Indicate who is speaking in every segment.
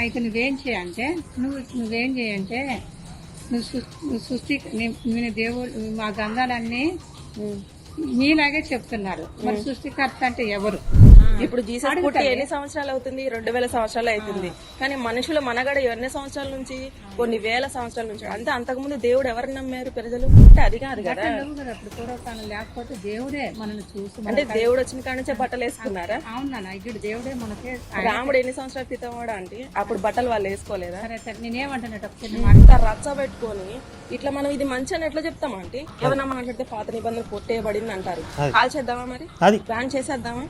Speaker 1: అయితే నువ్వేం చేయంటే నువ్వు నువ్వేం చేయంటే నువ్వు సృ- నువ్వు సృష్టి నేను దేవుడు మా గంధాలన్నీ మీలాగే చెప్తున్నారు. మరి సృష్టికర్త అంటే ఎవరు?
Speaker 2: ఇప్పుడు జీసస్ పుట్టి ఎన్ని సంవత్సరాలు అవుతుంది? రెండు వేల సంవత్సరాలు అవుతుంది. కానీ మనుషుల మనగడ ఎన్ని సంవత్సరాల నుంచి? కొన్ని వేల సంవత్సరాల నుంచి. అంటే అంతకుముందు దేవుడు ఎవరిని నమ్మారు ప్రజలు? అంటే అది కాదు
Speaker 1: లేకపోతే దేవుడే మనల్ని చూసి
Speaker 2: అంటే దేవుడు వచ్చిన కాడ నుంచే బట్టలు వేసుకున్నారా?
Speaker 1: అవునా ఇప్పుడు దేవుడే మనకే
Speaker 2: రాముడు ఎన్ని సంవత్సరాల క్రితం వాడు అంటే అప్పుడు బట్టలు వాళ్ళు వేసుకోలేదా? అంత రచ్చ పెట్టుకొని ఇట్లా మనం ఇది మంచి అని ఎట్లా చెప్తామా అంటే ఏమన్నా మాట్లాడితే పాత నిబంధనలు కొట్టేయబడింది అంటారు. కాల్ చేద్దామా మరి?
Speaker 3: అది.
Speaker 2: బ్యాన్ చేసేద్దామా?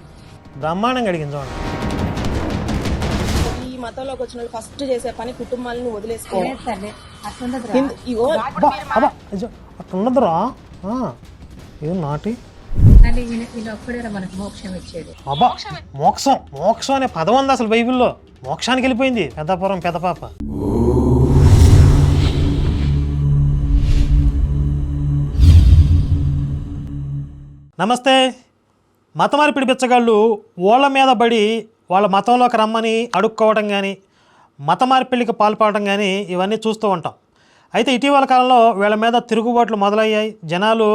Speaker 3: బ్రహ్మాండంగా అడిగింది చూడండి.
Speaker 2: ఈ మతంలోకి వచ్చిన వాళ్ళు ఫస్ట్ చేసే పని కుటుంబాలను హిందూ- ఇగో
Speaker 3: అబ్బా అబ్బా అయ్యో, అట్లా ఉండదురా ఆ, ఏం నాటి?
Speaker 1: అది ఈయన ఈయన ఒక్కడే మనకు మోక్షం ఇచ్చేది.
Speaker 3: అబ్బా మోక్షం మోక్షం అనే పదం ఉంది అసలు బైబిల్లో. మోక్షానికి వెళ్ళిపోయింది. పెద్దపురం పెద్దపాప నమస్తే. మతమార్పిడి బిచ్చగాళ్ళు ఓళ్ళ మీద పడి వాళ్ళ మతంలోకి రమ్మని అడుక్కోవడం కానీ మత మార్పిడికి పాల్పడడం కానీ ఇవన్నీ చూస్తూ ఉంటాం. అయితే ఇటీవల కాలంలో వీళ్ళ మీద తిరుగుబాట్లు మొదలయ్యాయి. జనాలు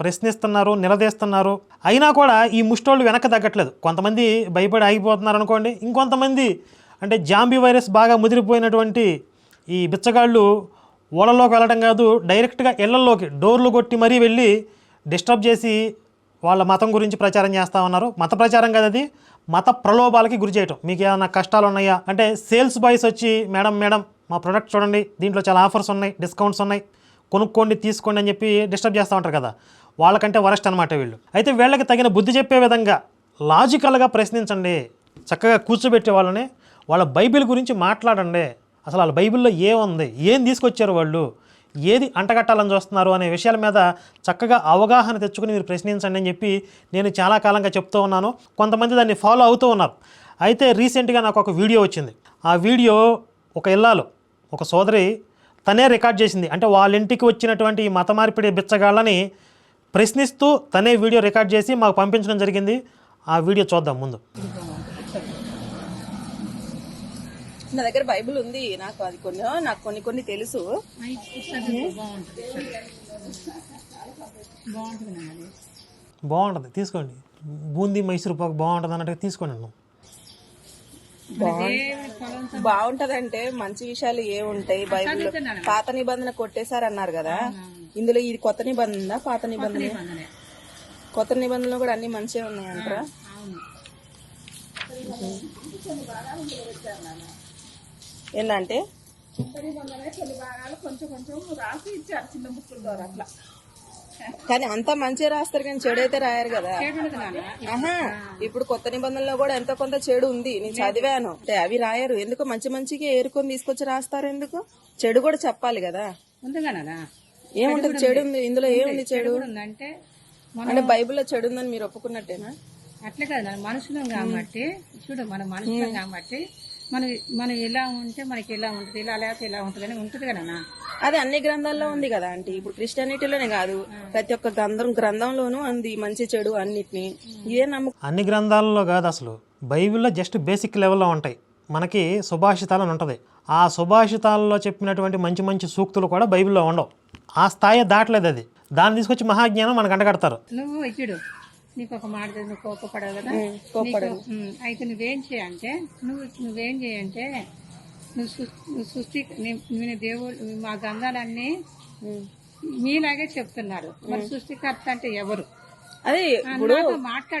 Speaker 3: ప్రశ్నిస్తున్నారు నిలదీస్తున్నారు. అయినా కూడా ఈ ముష్టోళ్ళు వెనక్కి తగ్గట్లేదు. కొంతమంది భయపడి ఆగిపోతున్నారు అనుకోండి ఇంకొంతమంది అంటే జాంబీ వైరస్ బాగా ముదిరిపోయినటువంటి ఈ బిచ్చగాళ్ళు ఓళ్ళలోకి వెళ్ళడం కాదు డైరెక్ట్గా ఇళ్ళలోకి డోర్లు కొట్టి మరీ వెళ్ళి డిస్టర్బ్ చేసి వాళ్ళ మతం గురించి ప్రచారం చేస్తూ ఉన్నారు. మత ప్రచారం కదా అది? మత ప్రలోభాలకి గురి చేయటం. మీకు ఏమైనా కష్టాలు ఉన్నాయా? అంటే సేల్స్ బాయ్స్ వచ్చి మేడం మేడం మా ప్రోడక్ట్ చూడండి. దీంట్లో చాలా ఆఫర్స్ ఉన్నాయి డిస్కౌంట్స్ ఉన్నాయి. కొనుక్కోండి తీసుకోండి అని చెప్పి డిస్టర్బ్ చేస్తూ ఉంటారు కదా. వాళ్ళకంటే వరస్ట్ అనమాట వీళ్ళు. అయితే వీళ్ళకి తగిన బుద్ధి చెప్పే విధంగా లాజికల్గా ప్రశ్నించండి. చక్కగా కూర్చోబెట్టే వాళ్ళని. వాళ్ళ బైబిల్ గురించి మాట్లాడండి. అసలు వాళ్ళ బైబిల్లో ఏముంది? ఏం తీసుకొచ్చారు వాళ్ళు? ఏది అంటగట్టాలని చూస్తున్నారు అనే విషయాల మీద చక్కగా అవగాహన తెచ్చుకుని మీరు ప్రశ్నించండి అని చెప్పి నేను చాలా కాలంగా చెప్తూ ఉన్నాను. కొంతమంది దాన్ని ఫాలో అవుతూ ఉన్నారు. అయితే రీసెంట్గా నాకు ఒక వీడియో వచ్చింది. ఆ వీడియో ఒక ఇల్లాలు ఒక సోదరి తనే రికార్డ్ చేసింది. అంటే వాళ్ళ ఇంటికి వచ్చినటువంటి ఈ మత మార్పిడి బిచ్చగాళ్ళని ప్రశ్నిస్తూ తనే వీడియో రికార్డ్ చేసి మాకు పంపించడం జరిగింది. ఆ వీడియో చూద్దాం ముందు.
Speaker 2: నా దగ్గర బైబిల్ ఉంది. నాకు అది కొన్ని నాకు కొన్ని కొన్ని తెలుసు.
Speaker 1: బాగుంటుంది. బాగుంటుంది
Speaker 3: బాగుంటుంది తీసుకోండి. బూందీ మైసూర్ పాకు బాగుంటుంది అన్నట్టుగా తీసుకోండి అన్న.
Speaker 1: పొలం
Speaker 2: బాగుంటదంటే మంచి విషయాలు ఏ ఉంటాయి బైబిల్ పాత నిబంధన కొట్టేశారు అన్నారు కదా. ఇందులో ఇది కొత్త నిబంధన? పాత నిబంధన. కొత్త నిబంధనలు కూడా అన్ని మంచిగా ఉన్నాయంటారా. ఏంటంటే కానీ అంతా మంచిగా రాస్తారు కానీ చెడు అయితే రాయరు కదా. ఆహా ఇప్పుడు కొత్త నిబంధనలో కూడా ఎంతో కొంత చెడు ఉంది. నేను చదివాను. అంటే అవి రాయరు. ఎందుకు మంచి మంచిగా ఏరుకొని తీసుకొచ్చి రాస్తారు ఎందుకు? చెడు కూడా చెప్పాలి కదా. ఏముంటది? చెడు ఉంది ఇందులో ఏముంది చెడు
Speaker 1: మన
Speaker 2: అంటే బైబిల్లో చెడు ఉందని మీరు ఒప్పుకున్నట్టేనా?
Speaker 1: అట్లే కదా మనుషులం కాబట్టి చూడు మన మనుషులం కాబట్టి మనం మనం ఇలా ఉంటే మనకి ఇలా ఉంటుంది ఇలా లేకపోతే ఇలా ఉంటుంది అని ఉంటుంది కదా
Speaker 2: అది అన్ని గ్రంథాల్లో ఉంది కదా ఆంటీ. ఇప్పుడు క్రిస్టియానిటీలోనే కాదు ప్రతి ఒక్క గ్రంథం గ్రంథంలోనూ ఉంది మంచి చెడు అన్నిటిని. ఇదే నమ్మకం
Speaker 3: అన్ని గ్రంథాలలో కాదు అసలు. బైబిల్లో జస్ట్ బేసిక్ లెవెల్లో ఉంటాయి. మనకి సుభాషితాలు అని ఉంటుంది. ఆ సుభాషితాలలో చెప్పినటువంటి మంచి మంచి సూక్తులు కూడా బైబిల్లో ఉండవు. ఆ స్థాయి దాటలేదు అది. దాన్ని తీసుకొచ్చి మహాజ్ఞానం మనకు అంటగడతారు.
Speaker 1: నువ్వు నీకు ఒక మాట నువ్వు కోపపడవు. కదా అయితే నువ్వేం చేయంటే నువ్వు నువ్వేం చేయంటే నువ్వు నువ్వు సృష్టి నేను దేవుడు మా గంధాలన్నీ మీలాగే చెప్తున్నారు. మరి సృష్టికర్త అంటే ఎవరు?
Speaker 2: అదే ఇప్పుడు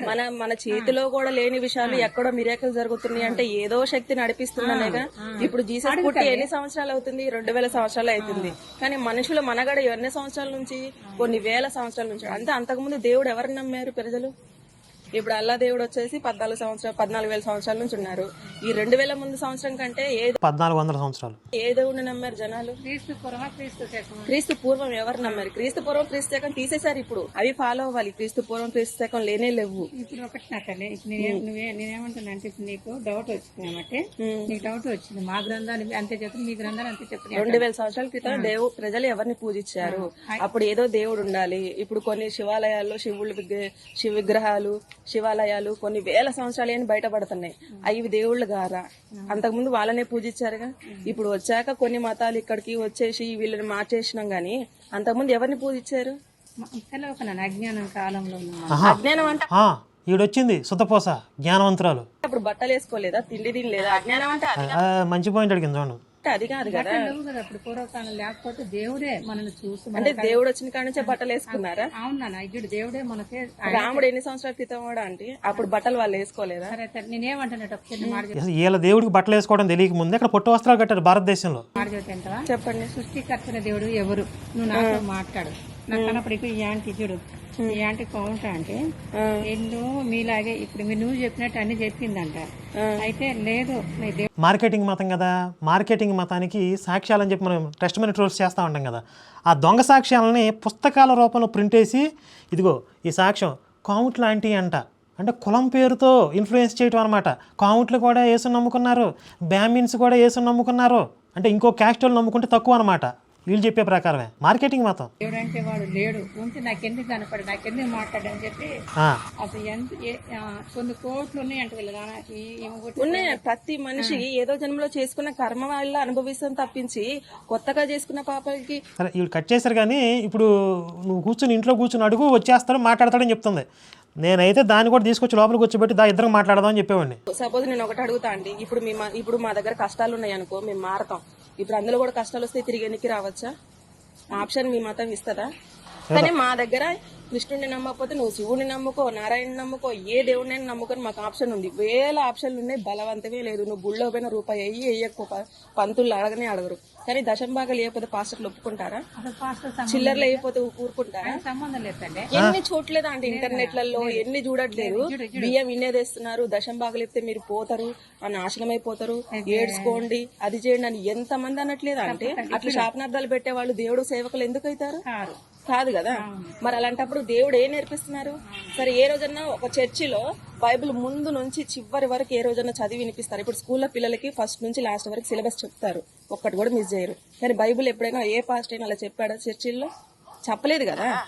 Speaker 2: మన మన చేతిలో కూడా లేని విషయాలు ఎక్కడో మిరాకలు జరుగుతున్నాయి అంటే ఏదో శక్తి నడిపిస్తుందనేగా. ఇప్పుడు జీసస్ పుట్టి ఎన్ని సంవత్సరాలు అవుతుంది? రెండు వేల సంవత్సరాలు అవుతుంది. కానీ మనుషుల మనగడ ఎన్ని సంవత్సరాల నుంచి? కొన్ని వేల సంవత్సరాల నుంచి. అంటే అంతకుముందు దేవుడు ఎవరిని నమ్మారు ప్రజలు? ఇప్పుడు అల్లా దేవుడు వచ్చేసి పద్నాలుగు సంవత్సరాలు పద్నాలుగు వేల సంవత్సరాల నుంచి ఉన్నారు. ఈ రెండు వేల ముందు సంవత్సరం కంటే ఏ
Speaker 3: పద్నాలుగు వందల సంవత్సరాలు.
Speaker 2: ఏ దేవుడిని నమ్మారు జనాలు?
Speaker 1: క్రీస్తు పురమ క్రీస్తు శకం.
Speaker 2: క్రీస్తు పూర్వం ఎవరు నమ్మారు? క్రీస్తు పూర్వం క్రీస్తు శకం తీసేశారు ఇప్పుడు. అవి ఫాలో అవ్వాలి. క్రీస్తు పూర్వం క్రీస్తు శకం లేనే లేవు.
Speaker 1: ఇప్పుడు ఒకటి నా తల్లి ఇప్పుడు నేనే నువ్వే నేనేమంటున్నా అంటే ఇప్పుడు నీకు డౌట్ వచ్చింది కాబట్టి నీకు డౌట్ వచ్చింది. మా గ్రంథాలు అంతే చెప్తుంది మీ గ్రంథాలు అంతే చెప్తున్నాయి
Speaker 2: రెండు వేల సంవత్సరాల క్రితం దేవు ప్రజలు ఎవరిని పూజించారు? అప్పుడు ఏదో దేవుడు ఉండాలి. ఇప్పుడు కొన్ని శివాలయాల్లో శివుళ్ళు విగ్ర- శివ విగ్రహాలు శివాలయాలు కొన్ని వేల సంవత్సరాలు అని బయటపడుతున్నాయి. అవి దేవుళ్ళు గారా అంతకుముందు వాళ్ళనే పూజించారుగా. ఇప్పుడు వచ్చాక కొన్ని మతాలు ఇక్కడికి వచ్చేసి వీళ్ళని మార్చేసినాం గానీ అంతకుముందు ఎవరిని పూజించారు?
Speaker 1: అజ్ఞానం కాలంలో ఉన్నాను
Speaker 3: ఆహా.
Speaker 2: అజ్ఞానం అంటే?
Speaker 3: ఆ, ఈడొచ్చింది సుతపోస జ్ఞానవంతురాలు.
Speaker 2: అప్పుడు బట్టలు వేసుకోలేదా తిండి తినలేదా? అజ్ఞానం అంటే
Speaker 3: మంచి పాయింట్ అడిగింది చూడండి.
Speaker 2: అంటే అది కాదు కదా.
Speaker 1: అప్పుడు పూర్వకాలం లేకపోతే దేవుడే మనల్ని చూసి
Speaker 2: అంటే దేవుడు వచ్చిన కాడ నుంచే బట్టలు వేసుకున్నారా?
Speaker 1: అవును ఇప్పుడు దేవుడే మనకే
Speaker 2: రాముడు ఎన్ని సంవత్సరాల క్రితం కూడా అంటే అప్పుడు బట్టలు వాళ్ళు వేసుకోలేదా?
Speaker 1: సరే
Speaker 3: అసలు వీళ్ళ దేవుడికి బట్టలు వేసుకోవడం తెలియక ముందే అక్కడ పొట్టు వస్త్రాలు కట్టారు భారతదేశంలో.
Speaker 2: చెప్పండి.
Speaker 1: సృష్టికర్తన దేవుడు ఎవరు? నువ్వు నాతో మాట్లాడు. నాకు అన్నప్పుడు ఈ యాంటీ చూడు ఈ యాంటీ కౌంట అంటే ఎన్నో మీలాగే ఇప్పుడు మీరు నువ్వు చెప్పినట్టు అన్ని చెప్పిందంట. అయితే లేదు
Speaker 3: మార్కెటింగ్ మతం కదా. మార్కెటింగ్ మతానికి సాక్ష్యాలని చెప్పి మనం టెస్ట్ మెనీ ట్రోల్స్ చేస్తూ ఉంటాం కదా. ఆ దొంగ సాక్ష్యాలని పుస్తకాల రూపంలో ప్రింట్ వేసి ఇదిగో ఈ సాక్ష్యం కాముట్ లాంటి అంట. అంటే కులం పేరుతో ఇన్ఫ్లుయెన్స్ చేయటం అనమాట కాముట్లు కూడా యేసుని నమ్ముకున్నారు బ్యామిన్స్ కూడా యేసుని నమ్ముకున్నారు. అంటే ఇంకో క్యాస్ట్ వాళ్ళు నమ్ముకుంటే తక్కువ అనమాట వీళ్ళు చెప్పే ప్రకారమే. మార్కెటింగ్ మతం
Speaker 1: దేవుడు అంటే వాడు లేడు. ఉంటే నాకెందుకు కనపడి నాకెందుకు మాట్లాడని చెప్పి
Speaker 3: ఆ,
Speaker 1: అసలు ఎంత కొన్ని కోట్లు వీళ్ళ ఈమె కొట్టి
Speaker 2: ఉన్నాయి. ప్రతి మనిషి ఏదో జన్మలో చేసుకున్న కర్మ వల్ల అనుభవిస్తాం తప్పించి కొత్తగా చేసుకున్న పాపలకి
Speaker 3: సరే వీళ్ళు కట్ చేశారు కానీ ఇప్పుడు నువ్వు కూర్చుని ఇంట్లో కూర్చుని అడుగు వచ్చేస్తాడు మాట్లాడతాడని చెప్తుంది. నేనైతే దాన్ని కూడా తీసుకొచ్చి లోపలికి కూర్చోబెట్టి దా ఇద్దరం మాట్లాడదాం అని చెప్పేవాడిని.
Speaker 2: సపోజ్ నేను ఒకటి అడుగుతా అండి. ఇప్పుడు మీ మా- ఇప్పుడు మా దగ్గర కష్టాలు ఉన్నాయి అనుకో మేము మారతాం. ఇప్పుడు అందులో కూడా కష్టాలు వస్తే తిరిగి ఎన్నికి రావచ్చా? ఆప్షన్ మీ మతం ఇస్తుందా కానీ మా దగ్గర కృష్ణుడిని నమ్మకపోతే నువ్వు శివుని నమ్ముకో నారాయణ నమ్ముకో ఏ దేవుడిని నమ్ముకొని మాకు ఆప్షన్ ఉంది. వేల ఆప్షన్లు ఉన్నాయి బలవంతమే లేదు. నువ్వు గుళ్ళో పోయిన రూపాయి అయ్యి వేయకపో పంతులు అడగనే అడగరు. కానీ దశంభాగాలు లేకపోతే పాస్టర్లు ఒప్పుకుంటారా? చిల్లర్లు అయిపోతే ఊరుకుంటారా?
Speaker 1: సంబంధం లేదండి.
Speaker 2: ఎన్ని చూడలేదు అంటే ఇంటర్నెట్లలో ఎన్ని చూడట్లేదు. బియ్యం ఇన్నేదేస్తున్నారు దశం భాగలేపితే మీరు పోతారు అని నాశనం అయిపోతారు ఏడ్చుకోండి అది చేయండి అని ఎంత మంది అనట్లేదు అంటే అట్లా శాపనార్థాలు పెట్టే వాళ్ళు దేవుడు సేవకులు ఎందుకు అవుతారు?
Speaker 1: కాదు
Speaker 2: కాదు. మరి అలాంటప్పుడు దేవుడు ఏం నేర్పిస్తున్నారు? సరే ఏ రోజన్నా ఒక చర్చిలో బైబిల్ ముందు నుంచి చివరి వరకు ఏ రోజన్నా చదివి వినిపిస్తారు. ఇప్పుడు స్కూల్లో పిల్లలకి ఫస్ట్ నుంచి లాస్ట్ వరకు సిలబస్ చెప్తారు. ఒక్కటి కూడా మిస్ చేయరు. కానీ బైబిల్ ఎప్పుడైనా ఏ పాస్ట్ అయినా అలా చెప్పాడా చర్చిల్లో? చెప్పలేదు కదా.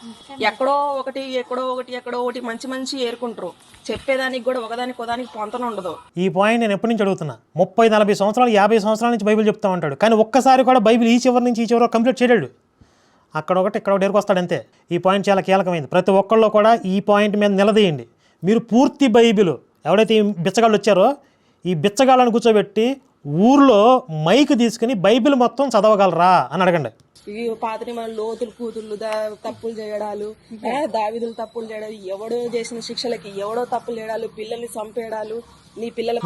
Speaker 2: ఎక్కడో ఒకటి ఎక్కడో ఒకటి ఎక్కడో ఒకటి మంచి మంచి ఏరుకుంటారు. చెప్పేదానికి కూడా ఒకదానికి ఒకదానికి పొంతన ఉండదు.
Speaker 3: ఈ పాయింట్ నేను ఎప్పటి నుంచి అడుగుతున్నా? ముప్పై నలభై సంవత్సరాలు యాభై సంవత్సరాల నుంచి బైబిల్ చెప్తా ఉంటాడు కానీ ఒక్కసారి కూడా బైబిల్ ఈ చివరి నుంచి ఈ చివరి కంప్లీట్ చేయలేడు. అక్కడ ఒకటి ఇక్కడ ఒకటి ఎరుకొస్తాడు అంతే ఈ పాయింట్ చాలా కీలకమైంది. ప్రతి ఒక్కళ్ళు కూడా ఈ పాయింట్ మీద నిలదీయండి. మీరు పూర్తి బైబిల్ ఎవడైతే ఈ బిచ్చగాళ్ళు వచ్చారో ఈ బిచ్చగాళ్ళని కూర్చోబెట్టి ఊర్లో మైక్ తీసుకుని బైబిల్ మొత్తం చదవగలరా అని అడగండి.
Speaker 2: ఈ పాత మన లోతులు కూతుళ్ళు తప్పులు చేయడాలు దావిదులు తప్పులు చేయడాలు ఎవడో చేసిన శిక్షలకి ఎవడో తప్పులు చేయడాలు పిల్లల్ని చంపేయడాలు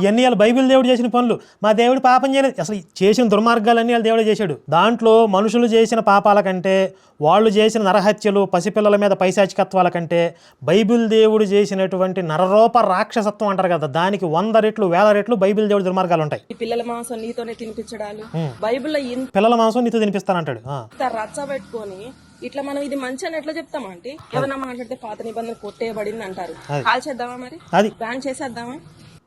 Speaker 3: ఇవన్నీ వాళ్ళ బైబిల్ దేవుడు చేసిన పనులు. మా దేవుడు పాపం చేయలేదు. అసలు చేసిన దుర్మార్గాలన్నీ వాళ్ళ దేవుడే చేశాడు. దాంట్లో మనుషులు చేసిన పాపాల కంటే వాళ్ళు చేసిన నరహత్యలు పసిపిల్లల మీద పైశాచికత్వాల కంటే బైబిల్ దేవుడు చేసినటువంటి నరరూప రాక్షసత్వం అంటారు కదా దానికి వంద రెట్లు వేల రెట్లు బైబిల్ దేవుడి దుర్మార్గాలు ఉంటాయి.
Speaker 2: పిల్లల మాంసం నీతోనే తినిపించడాలు. బైబిల్లో ఇంత
Speaker 3: పిల్లల మాంసం నీతో తినిపిస్తానంటాడు. ఆ.
Speaker 2: రచ్చ పెట్టుకొని ఇట్లా మనం ఇది మంచి అని ఎట్లా చెప్తామంటే ఏమన్నా మాట్లాడితే పాత నిబంధన కొట్టేయబడింది అంటారు కాల్ చేద్దామా మరి?
Speaker 3: అది.
Speaker 2: బ్యాన్ చేసేద్దామా?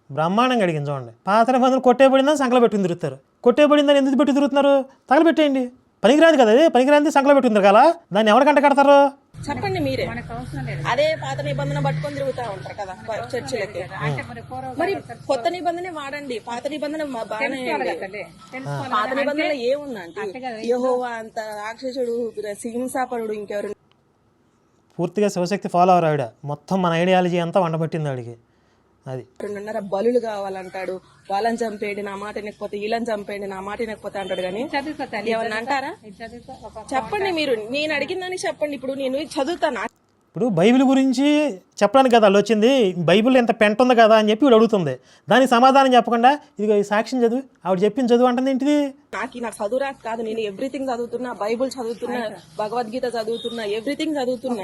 Speaker 3: బ్రహ్మాండంగా అడిగింది చూడండి. పాత నిబంధనలు కొట్టేబడిందని సంకల పెట్టుకుని తిరుగుతారు. కొట్టేబడిందని ఎందుకు పెట్టి తిరుగుతున్నారు? తగలబెట్టేయండి. పనికిరాదు కదా అది పనికిరాంది సంకల పెట్టుకుంది కదా. దాన్ని ఎవరికంట కడతారు?
Speaker 2: చెప్పండి మీరే.
Speaker 1: మనకు అవసరం లేదు.
Speaker 2: అదే పాత నిబంధన పట్టుకొని తిరుగుతా ఉంటారు కదా చర్చిలకి.
Speaker 1: అంటే మరి
Speaker 2: కొత్త నిబంధనే వాడండి. పాత నిబంధన బాగానే పాత నిబంధనలో ఏముందంటే యెహోవా అంత రాక్షసుడు హింసాపరుడు ఇంకెవరు?
Speaker 3: పూర్తిగా శివశక్తి ఫాలో అవరు ఆవిడ మొత్తం మన ఐడియాలజీ అంతా వండబట్టింది ఆవిడకి అది.
Speaker 2: రెండున్నర బలులు కావాలంటాడు. వాళ్ళని చంపేయండి నా మాట వినకపోతే వీళ్ళని చంపేయండి నా మాట వినకపోతే అంటాడు కానీ ఏమన్నా అంటారా?
Speaker 1: ఇది
Speaker 2: చెప్పండి మీరు. నేను అడిగిన దానికి చెప్పండి. ఇప్పుడు నేను చదువుతాను?
Speaker 3: ఇప్పుడు బైబిల్ గురించి చెప్పడానికి కదా వాళ్ళు వచ్చింది. బైబిల్ ఎంత పెంట ఉంది కదా అని చెప్పి వీడు అడుగుతుంది. దానికి సమాధానం చెప్పకుండా ఇదిగో ఈ సాక్ష్యం చదువు ఆవిడ చెప్పింది చదువు అంటుంది ఏంటిది?
Speaker 2: నాకు నాకు చదువు రాక కాదు నేను ఎవ్రీథింగ్ చదువుతున్నా బైబుల్ చదువుతున్నా భగవద్గీత చదువుతున్నా ఎవ్రీథింగ్ చదువుతున్నా.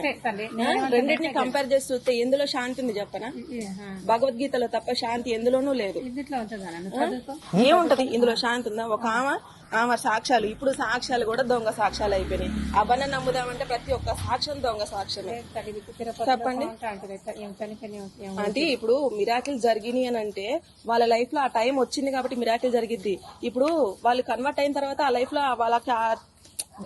Speaker 2: రెండింటిని కంపేర్ చేసి చూస్తే ఎందులో శాంతి ఉంది చెప్పనా? భగవద్గీతలో తప్ప శాంతి ఎందులోనూ లేదు. ఏముంటది? ఇందులో శాంతి ఉందా? ఒక ఆమె ఆమె సాక్ష్యాలు ఇప్పుడు సాక్ష్యాలు కూడా దొంగ సాక్ష్యాలు అయిపోయినాయి. అవన్నీ నమ్ముదామంటే ప్రతి ఒక్క సాక్ష్యం దొంగ
Speaker 1: తిరుపతి
Speaker 2: చెప్పండి. అంటే ఇప్పుడు మిరాకిల్ జరిగినాయి అని అంటే వాళ్ళ లైఫ్లో ఆ టైం వచ్చింది కాబట్టి మిరాకిల్ జరిగిద్ది. ఇప్పుడు వాళ్ళు కన్వర్ట్ అయిన తర్వాత ఆ లైఫ్లో వాళ్ళకి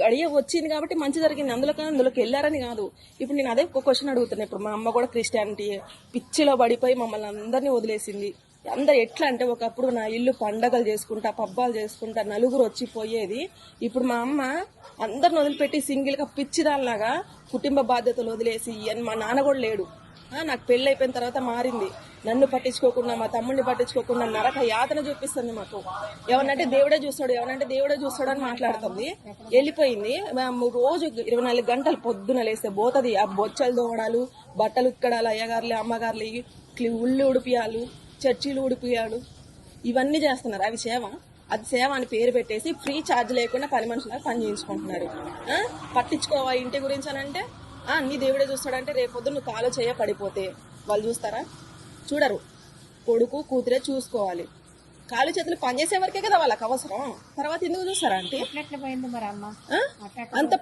Speaker 2: గడియ వచ్చింది కాబట్టి మంచి జరిగింది. అందులో కానీ అందులోకి వెళ్ళారని కాదు. ఇప్పుడు నేను అదే ఒక క్వశ్చన్ అడుగుతున్నా. ఇప్పుడు మా అమ్మ కూడా క్రిస్టియానిటీ పిచ్చిలో పడిపోయి మమ్మల్ని అందరినీ వదిలేసింది. అందరు ఎట్లా అంటే ఒకప్పుడు నా ఇల్లు పండగలు చేసుకుంటా పబ్బాలు చేసుకుంటా నలుగురు వచ్చి పోయేది. ఇప్పుడు మా అమ్మ అందరిని వదిలిపెట్టి సింగిల్గా పిచ్చిదాల్లాగా కుటుంబ బాధ్యతలు వదిలేసి మా నాన్న కూడా లేడు. నాకు పెళ్ళి అయిపోయిన తర్వాత మారింది. నన్ను పట్టించుకోకుండా మా తమ్ముడిని పట్టించుకోకుండా నరక యాతన చూపిస్తుంది మాకు. ఎవరంటే దేవుడే చూస్తాడు ఎవరంటే దేవుడే చూస్తాడు అని మాట్లాడుతుంది. వెళ్ళిపోయింది. మేము రోజు ఇరవై నాలుగు గంటలు పొద్దున లేస్తే పోతుంది. ఆ బొచ్చలు దోవడాలు బట్టలు ఉక్కడాలు అయ్యగారులు అమ్మగారులు క్లి- ఉళ్ళు ఉడిపియాలు చర్చీలు ఉడిపియాలు. ఇవన్నీ చేస్తున్నారు. అవి సేవ. అది సేవ అని పేరు పెట్టేసి ఫ్రీ ఛార్జ్ లేకుండా పని మనుషులకు పని చేయించుకుంటున్నారు? పట్టించుకోవా ఇంటి గురించి అని అంటే ఆ, నీ దేవుడే చూస్తాడంటే రేపొద్దు నువ్వు కాలో చేయ పడిపోతే. వాళ్ళు చూస్తారా? చూడరు. కొడుకు కూతురే చూసుకోవాలి. కాలు చేతులు పనిచేసే వరకే కదా వాళ్ళకి అవసరం. తర్వాత ఎందుకు చూస్తారా అంటే
Speaker 1: ఎట్లా పోయింది మరి అమ్మ?
Speaker 2: ఆ? అంత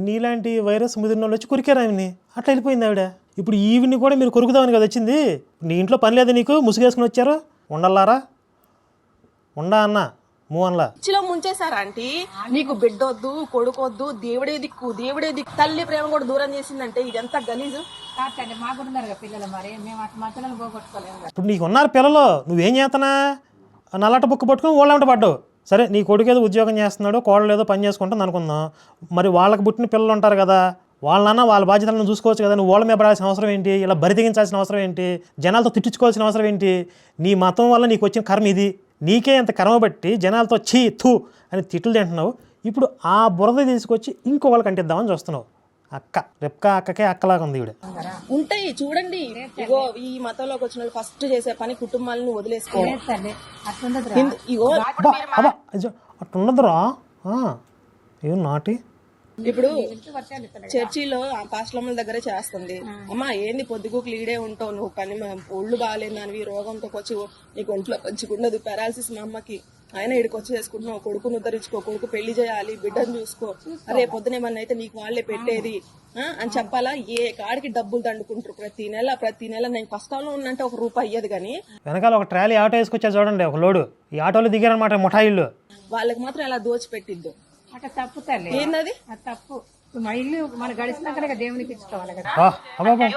Speaker 3: నీలాంటి వైరస్ ముదిరిన వాళ్ళు వచ్చి కొరికారు ఆమెని అట్లా వెళ్ళిపోయింది ఆవిడ. ఇప్పుడు ఈవిని కూడా మీరు కొరుకుదామని కదా వచ్చింది? నీ ఇంట్లో పని లేదా నీకు? ముసుగేసుకుని వచ్చారు? ఉండల్లారా? ఉండా అన్న.
Speaker 2: పిచ్చిలో ముంచేశారా ఆంటీ. నీకు బిడ్డొద్దు కొడుకొద్దు దేవుడే దిక్కు దేవుడే దిక్కు. తల్లి ప్రేమ కూడా దూరం చేసిందంటే ఇదంతా గలీజు?
Speaker 1: కాదు తల్లి మాకు ఉన్నారు పిల్లలు మరి. మేము అట్లా మా పిల్లలు పోగొట్టుకోలేము.
Speaker 3: ఇప్పుడు నీకు ఉన్నారు పిల్లలు నువ్వేం చేస్తున్నా నల్లట బుక్ పట్టుకుని వాళ్ళంట పడ్డావు. సరే నీ కొడుకు ఏదో ఉద్యోగం చేస్తున్నాడు కోడలు ఏదో పని చేసుకుంటుంది అనుకుందాం. మరి వాళ్ళకి పుట్టిన పిల్లలు ఉంటారు కదా వాళ్ళన్న వాళ్ళ బాధ్యతలను చూసుకోవచ్చు కదా నువ్వు వాళ్ళ మీద పడాల్సిన అవసరం ఏంటి? ఇలా బరితెగించాల్సిన అవసరం ఏంటి? జనాలతో తిట్టించుకోవాల్సిన అవసరం ఏంటి? నీ మతం వల్ల నీకు వచ్చిన కర్మ ఇది. నీకే ఇంత కర్మ బట్టి జనాలతో చీ థూ అని తిట్లు తింటున్నావు. ఇప్పుడు ఆ బురద తీసుకొచ్చి ఇంకో వాళ్ళకి అంటిద్దామని చూస్తున్నావు. అక్క రెప్కా అక్కకే అక్కలాగా ఉంది ఈవిడ.
Speaker 2: ఉంటాయి చూడండి. ఇగో ఈ మతంలోకి వచ్చిన వాళ్ళు ఫస్ట్ చేసే పని కుటుంబాలను ఇంద- ఇగో
Speaker 3: ఆ, ఏం నాటి?
Speaker 2: ఇప్పుడు చర్చిలో ఆ పాస్టర్ల దగ్గరే చేస్తుంది. అమ్మా ఏంది పొద్దుకు లీడే ఉంటావు? నువ్వు పని ఒళ్ళు బాగాలేదు దానివి రోగంతో వచ్చి నీకు ఒంట్లో మంచిగుండదు పారాలసిస్ మా అమ్మకి. ఆయన ఇక్కడికి వచ్చి చేసుకుంటున్నావు. కొడుకును ఉద్ధరించుకో కొడుకు పెళ్ళి చేయాలి బిడ్డను చూసుకో. రే పొద్దునేమన్నా అయితే నీకు వాళ్ళే పెట్టేది. ఆ, అని చెప్పాలా? ఏ కాడికి డబ్బులు దండుకుంటారు? ప్రతి నెల ప్రతి నెల నేను కష్టంలో ఉన్నంటే ఒక రూపాయి అయ్యేది కానీ
Speaker 3: వెనకాల ఒక ట్రాలీ ఆటో వేసుకొచ్చా చూడండి ఒక లోడు. ఈ ఆటోలో దిగారనమాట ముఠాయిళ్ళు
Speaker 2: వాళ్ళకి మాత్రం అలా దోచిపెట్టిద్దు?
Speaker 1: అట్లా తప్పు తల్లి. తప్పు. మా ఇల్లు మన దేవునికి ఇచ్చుకోవాలి కదా.
Speaker 3: అబ్బా.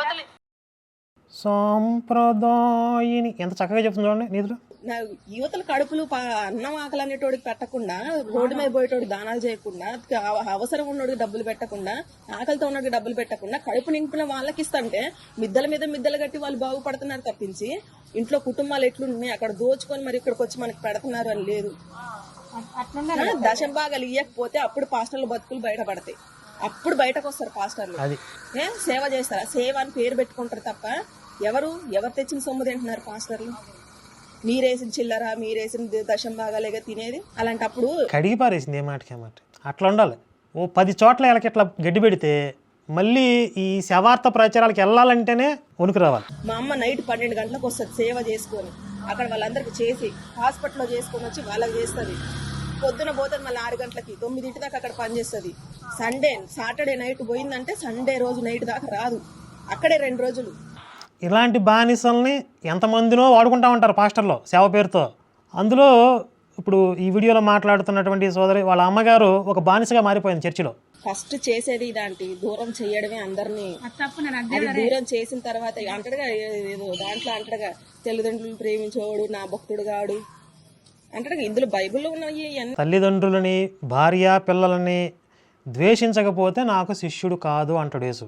Speaker 3: సాంప్రదాయిని ఎంత చక్కగా చెప్తుంది చూడండి నిధులు
Speaker 2: నా యువతల కడుపులు అన్నం ఆకలి అనేటోడికి పెట్టకుండా రోడ్డు మీద పోయేటోడు దానాలు చేయకుండా అవ- అవసరం ఉన్నోడికి డబ్బులు పెట్టకుండా ఆకలితో ఉన్నోడికి డబ్బులు పెట్టకుండా కడుపు నింపిన వాళ్ళకి ఇస్తుంటే మిద్దల మీద మిద్దలు కట్టి వాళ్ళు బాగుపడుతున్నారు తప్పించి ఇంట్లో కుటుంబాలు ఎట్లున్నాయి అక్కడ దోచుకొని మరి ఇక్కడికి వచ్చి మనకి పెడుతున్నారు అని లేదు. దశం భాగాలు ఇవ్వకపోతే అప్పుడు పాస్టర్ల బతుకులు బయటపడతాయి. అప్పుడు బయటకు వస్తారు పాస్టర్లు.
Speaker 3: అది.
Speaker 2: ఏ సేవ చేస్తారా? సేవ అని పేరు పెట్టుకుంటారు తప్ప ఎవరు? ఎవరు తెచ్చిన సొమ్ము తింటున్నారు పాస్టర్లు? మీరేసిన చిల్లర మీరేసిన దశం భాగాలేగా తినేది? అలాంటప్పుడు
Speaker 3: కడిగి పారేసింది ఏ మాటకి మాట? అట్లా ఉండాలి. ఓ పది చోట్ల వీళ్ళకి ఇట్లా గడ్డి పెడితే మళ్ళీ ఈ శవార్త ప్రచారాలకు వెళ్ళాలంటేనే వణుకు రావాలి.
Speaker 2: మా అమ్మ నైట్ పన్నెండు గంటలకు వస్తుంది సేవ చేసుకొని. అక్కడ వాళ్ళందరికీ చేసి హాస్పిటల్లో చేసుకొని వచ్చి వాళ్ళకి చేస్తుంది. పొద్దున పోతుంది మళ్ళీ ఆరు గంటలకి తొమ్మిదింటి దాకా అక్కడ పనిచేస్తుంది సండే సాటర్డే నైట్ పోయిందంటే సండే రోజు నైట్ దాకా రాదు. అక్కడే రెండు రోజులు.
Speaker 3: ఇలాంటి బానిసల్ని ఎంతమందినో వాడుకుంటా ఉంటారు పాస్టర్లో సేవ పేరుతో. అందులో ఇప్పుడు ఈ వీడియోలో మాట్లాడుతున్నటువంటి సోదరి వాళ్ళ అమ్మగారు ఒక బానిసగా మారిపోయింది చర్చిలో.
Speaker 2: ఫస్ట్ చేసేది ఇలాంటి దూరం చేయడమే అందరినీ.
Speaker 1: అది
Speaker 2: దూరం చేసిన తర్వాత అంటడుగా ఏదో దాంట్లో అంటడుగా తల్లిదండ్రులను ప్రేమించేవాడు నా భక్తుడు గాడు. అంటడుగా ఇందులో బైబిల్లో ఉన్నాయి
Speaker 3: తల్లిదండ్రులని భార్య పిల్లలని ద్వేషించకపోతే నాకు శిష్యుడు కాదు అంటాడు యేసు.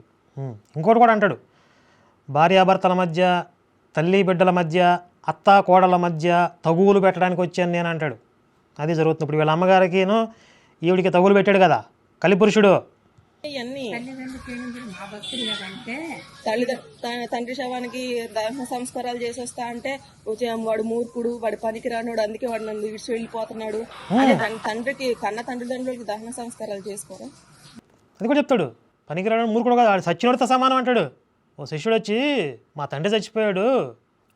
Speaker 3: ఇంకోటి కూడా అంటాడు. భార్యాభర్తల మధ్య తల్లి బిడ్డల మధ్య అత్త కోడల మధ్య తగువులు పెట్టడానికి వచ్చాను నేను అంటాడు. అది జరుగుతుంది. ఇప్పుడు వీళ్ళ అమ్మగారికిను ఈవిడికి తగులు పెట్టాడు కదా. కలిపురుషుడు.
Speaker 2: తండ్రి శవానికి దహన సంస్కారాలు చేసేస్తా అంటే వాడు మూర్ఖుడు వాడు పనికి రానోడు అందుకే వాడు నన్ను విడిచి వెళ్ళిపోతున్నాడు. తండ్రికి కన్న తండ్రిదండ్రులకి దహన సంస్కారాలు చేసుకోరా?
Speaker 3: అది కూడా చెప్తాడు. పనికిరాడు మూర్ఖుడు కాదు సచ్చినోడితో సమానం అంటాడు. ఓ శిష్యుడు వచ్చి మా తండ్రి చచ్చిపోయాడు.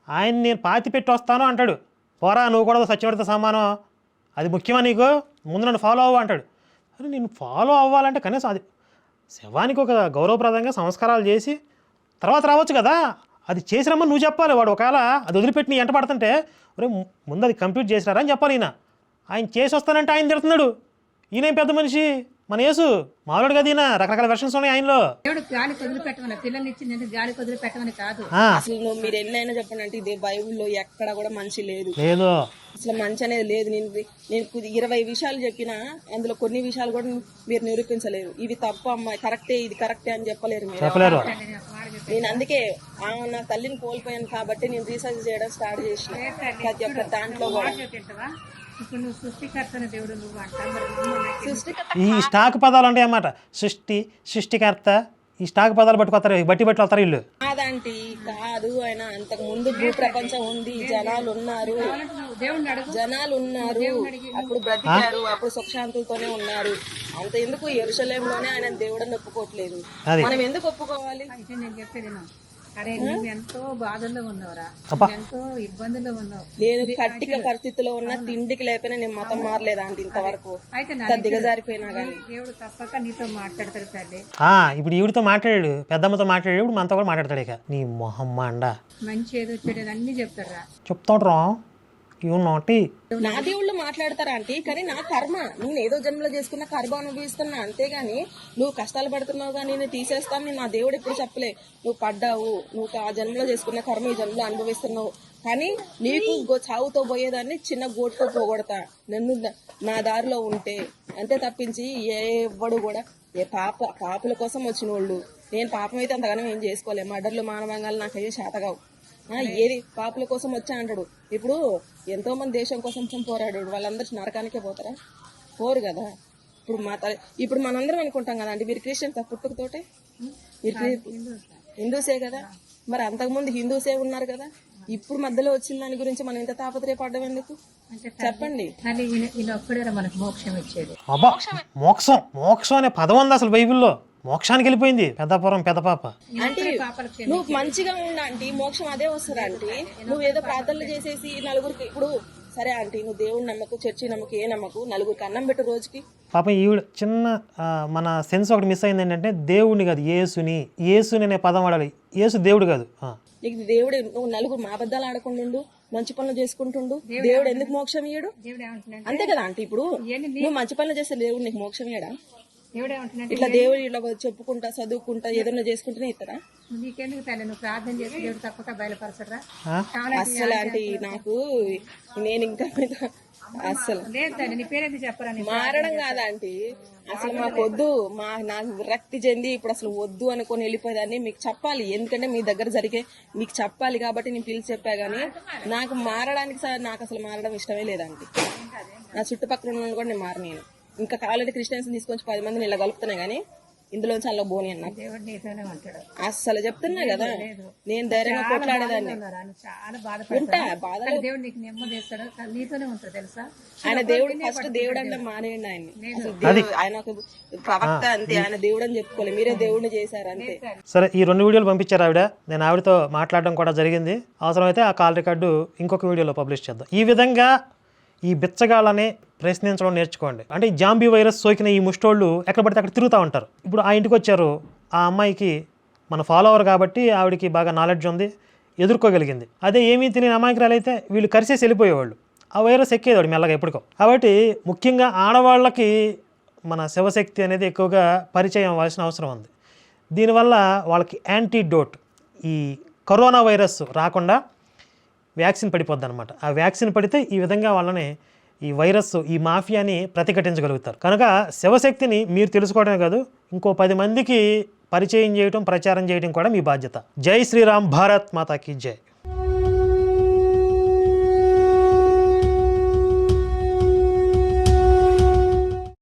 Speaker 3: ఆయన నేను పాతి పెట్టి వస్తాను అంటాడు. పోరా నువ్వు కూడా సచ్చినోడితో సమానం. అది ముఖ్యమా నీకు? ముందు నన్ను ఫాలో అవ్వు అంటాడు. అరే నేను ఫాలో అవ్వాలంటే కనీసం అది శవానికి ఒక గౌరవప్రదంగా సంస్కారాలు చేసి తర్వాత రావచ్చు కదా? అది చేసినమ్మని నువ్వు చెప్పాలి. వాడు ఒకవేళ అది వదిలిపెట్టి నీ ఎంట పడుతుంటే ఒరే ముందు అది కంప్లీట్ చేసినారా అని చెప్పాలి ఈయన. ఆయన చేసి వస్తానంటే ఆయన తిడుతున్నాడు. ఈయనేం పెద్ద మనిషి? మన యేసు మామూలుడు కదా ఈయన రకరకాల వెర్షన్స్ ఉన్నాయి ఆయనలో.
Speaker 1: దేవుడు గాలి వదిలిపెట్టమని పిల్లల్ని ఇచ్చింది గాలి వదిలిపెట్టమని కాదు.
Speaker 3: ఆ,
Speaker 2: అసలు నువ్వు మీరు ఎన్నైనా చెప్పండి అంటే ఇదే బైబిల్లో ఎక్కడ కూడా మంచి లేదు.
Speaker 3: లేదు.
Speaker 2: అసలు మంచి అనేది లేదు. నేను నేను కొద్ది- ఇరవై విషయాలు చెప్పినా అందులో కొన్ని విషయాలు కూడా మీరు నిరూపించలేరు. ఇవి తప్పు అమ్మాయి కరెక్టే ఇది కరెక్టే అని చెప్పలేరు మీరు.
Speaker 3: చెప్పలేరు.
Speaker 1: నేను.
Speaker 2: నేను అందుకే ఆ నా తల్లిని కోల్పోయాను కాబట్టి నేను రీసెర్చ్ చేయడం స్టార్ట్ చేసిన. ప్రతి ఒక్క దాంట్లో కూడా.
Speaker 3: ఈ స్టాక్ పదాలు ఉంటాయి అన్నమాట సృష్టి సృష్టికర్త ఈ స్టాక్ పదాలు పట్టుకొస్తారు బట్టి బట్టి వస్తారు వీళ్ళు.
Speaker 2: కాదంటీ కాదు ఆయన. అంతకు ముందు భూ ప్రపంచం ఉంది జనాలు ఉన్నారు. జనాలు ఉన్నారు. అప్పుడు బ్రతికారు అప్పుడు సుఖశాంతులతోనే ఉన్నారు. అంత ఎందుకు ఎరుసలేంలోనే ఆయన దేవుడని ఒప్పుకోవట్లేదు. మనం ఎందుకు ఒప్పుకోవాలి?
Speaker 1: అయితే నేను చెప్పేది అరే ఎంతో బాధల్లో ఉన్నావురా. ఎంతో ఇబ్బందుల్లో ఉన్నావు.
Speaker 2: నేను కట్టిక పరిస్థితిలో ఉన్న తిండికి లేకపోయినా నేను మతం మారలేదా అంటే ఇంతవరకు.
Speaker 1: అయితే
Speaker 2: దిగజారిపోయినా కానీ
Speaker 1: దేవుడు తప్పక నీతో మాట్లాడతాడు తల్లి
Speaker 3: ఆ, ఇప్పుడు ఈవిడితో మాట్లాడాడు పెద్దమ్మతో మాట్లాడాడు ఇప్పుడు మనతో కూడా మాట్లాడతాడు ఇక. నీ మొహమ్మ అండ
Speaker 1: మంచి ఏదో చెడు అన్ని చెప్తారా
Speaker 3: చెప్తాడ్రా. నాటి
Speaker 2: నా దేవుళ్ళు మాట్లాడతారా అంటే కానీ నా కర్మ. నేను ఏదో జన్మలో చేసుకున్న కర్మ అనుభవిస్తున్నా అంతేగాని నువ్వు కష్టాలు పడుతున్నావు కానీ నేను తీసేస్తాను నేను నా దేవుడు ఎప్పుడు చెప్పలే. నువ్వు పడ్డావు నువ్వు ఆ జన్మలో చేసుకున్న కర్మ ఈ జన్మలో అనుభవిస్తున్నావు. కానీ నీకు చావుతో పోయేదాన్ని చిన్న గోటుతో పోగొడతా. నన్ను నా దారిలో ఉంటే అంతే తప్పించి ఏ ఎవ్వడు కూడా ఏ పాప పాపుల కోసం వచ్చిన వాళ్ళు నేను పాపం అయితే అంతగానో ఏం చేసుకోలే. మర్డర్లు మానవంగాలు నాకైతే శాతగావు. ఏది పాపుల కోసం వచ్చా అంటాడు. ఇప్పుడు ఎంతో మంది దేశం కోసం పోరాడాడు వాళ్ళందరూ నరకానికే పోతారా? పోరు కదా. ఇప్పుడు మా తల్లి ఇప్పుడు మనందరం అనుకుంటాం కదా అంటే మీరు క్రిస్టియన్స్ పుట్టుకతోటే? మీరు హిందూసే కదా? మరి అంతకుముందు హిందూసే ఉన్నారు కదా? ఇప్పుడు మధ్యలో వచ్చిన దాని గురించి మనం ఇంత తాపత్రయపడ్డం ఎందుకు? చెప్పండి.
Speaker 1: మనకు మోక్షం ఇచ్చేది.
Speaker 3: మోక్షం మోక్షం అనే పదం ఉంది అసలు బైబిల్లో. మోక్షానికి వెళ్ళిపోయింది. పెద్దపురం పెద్ద పాప.
Speaker 2: అంటే నువ్వు మంచిగా ఉండ ఆంటీ. మోక్షం అదే వస్తుంది ఆంటీ. నువ్వు ఏదో ప్రార్థనలు చేసేసి నలుగురికి ఇప్పుడు సరే ఆంటీ నువ్వు దేవుడు నమ్మకు చర్చి నమ్మకు ఏ నమ్మకు నలుగురికి అన్నం పెట్టు రోజుకి.
Speaker 3: పాపం ఈవిడ చిన్న మన సెన్స్ ఒకటి మిస్ అయింది ఏంటంటే దేవుడిని కాదు యేసుని. యేసుని అనే పదం వాడాలి. యేసు దేవుడు కాదు. ఆ.
Speaker 2: నీకు దేవుడు నువ్వు నలుగురు మా అబద్ధాలు ఆడకుండా మంచి పనులు చేసుకుంటుండు దేవుడు ఎందుకు మోక్షం ఇయ్యడు? అంతే కదా ఆంటీ ఇప్పుడు. నువ్వు మంచి పనులు చేస్తే దేవుడు నీకు మోక్షం ఇయ్యడా? ఇట్లా దేవుడు ఇట్లా చెప్పుకుంటా చదువుకుంటా ఏదైనా చేసుకుంటూనే ఇస్తారా?
Speaker 1: నీకెందుకు తల్లి నువ్వు ప్రార్థన చేసి దేవుడు తప్పక బయలుపరచరా?
Speaker 2: అస్సలు ఆంటీ నాకు నేను ఇంకా మీద అస్సలు.
Speaker 1: లేదు తల్లి నీ పేరేంటి చెప్పరా
Speaker 2: మారడం కాదా ఆంటీ. అసలు మాకు వద్దు. మా నాకు విరక్తి చెంది ఇప్పుడు అసలు వద్దు అనుకొని వెళ్ళిపోయేదాన్ని. మీకు చెప్పాలి ఎందుకంటే మీ దగ్గర జరిగే మీకు చెప్పాలి కాబట్టి నేను పిలిచి చెప్పా గానీ నాకు మారడానికి సార్ నాకు అసలు మారడం ఇష్టమే లేదండి నా చుట్టుపక్కల ఉన్న కూడా నేను మారనేను. ఇంకా కావాలంటే క్రిస్టియన్స్ తీసుకొచ్చి పది మందిని ఇలా కలుపుతున్నా గానీ ఇందులోంచి అలా బోని అన్న అస్సలు చెప్తున్నా కదా. నేను ధైర్యంగా కొట్లాడేదాన్ని.
Speaker 1: చాలా
Speaker 2: ఉంటా బాధ
Speaker 1: కానీ దేవుడు నీకు నెమ్మది ఇస్తాడు. కానీ నీతోనే ఉంటాడు తెలుసా?
Speaker 2: ఆయన దేవుడు ఫస్ట్ దేవుడు. అంటే మానేయండి ఆయన్ని. అసలు దేవుడు- ఆయన ఒక ప్రవక్త అంతే ఆయన దేవుడు అని చెప్పుకోలే. మీరే దేవుడిని చేశారు అంతే.
Speaker 3: సరే ఈ రెండు వీడియోలు పంపించారు ఆవిడ. నేను ఆవిడతో మాట్లాడడం కూడా జరిగింది. అవసరమైతే ఆ కాల్ రికార్డు ఇంకొక వీడియోలో పబ్లిష్ చేద్దాం. ఈ విధంగా ఈ బిచ్చగాళ్ళనే ప్రశ్నించడం నేర్చుకోండి. అంటే ఈ జాంబీ వైరస్ సోకిన ఈ ముష్టోళ్ళు ఎక్కడ పడితే అక్కడ తిరుగుతూ ఉంటారు. ఇప్పుడు ఆ ఇంటికి వచ్చారు ఆ అమ్మాయికి మన ఫాలోవర్ కాబట్టి ఆవిడకి బాగా నాలెడ్జ్ ఉంది ఎదుర్కోగలిగింది. అదే ఏమీ తెలియని అమాయకురాలైతే అయితే వీళ్ళు కరిసేసి వెళ్ళిపోయేవాళ్ళు. ఆ వైరస్ ఎక్కేవాడు మెల్లగా ఎప్పటికో కాబట్టి ముఖ్యంగా ఆడవాళ్ళకి మన శివశక్తి అనేది ఎక్కువగా పరిచయం అవ్వాల్సిన అవసరం ఉంది. దీనివల్ల వాళ్ళకి యాంటీడోట్ ఈ కరోనా వైరస్ రాకుండా వ్యాక్సిన్ పడిపోద్ది అనమాట ఆ వ్యాక్సిన్ పడితే ఈ విధంగా వాళ్ళని ఈ వైరస్ ఈ మాఫియాని ప్రతిఘటించగలుగుతారు. కనుక శివశక్తిని మీరు తెలుసుకోవడమే కాదు ఇంకో పది మందికి పరిచయం చేయటం ప్రచారం చేయడం కూడా మీ బాధ్యత. జై శ్రీరామ్ భారత్ మాతాకి జై.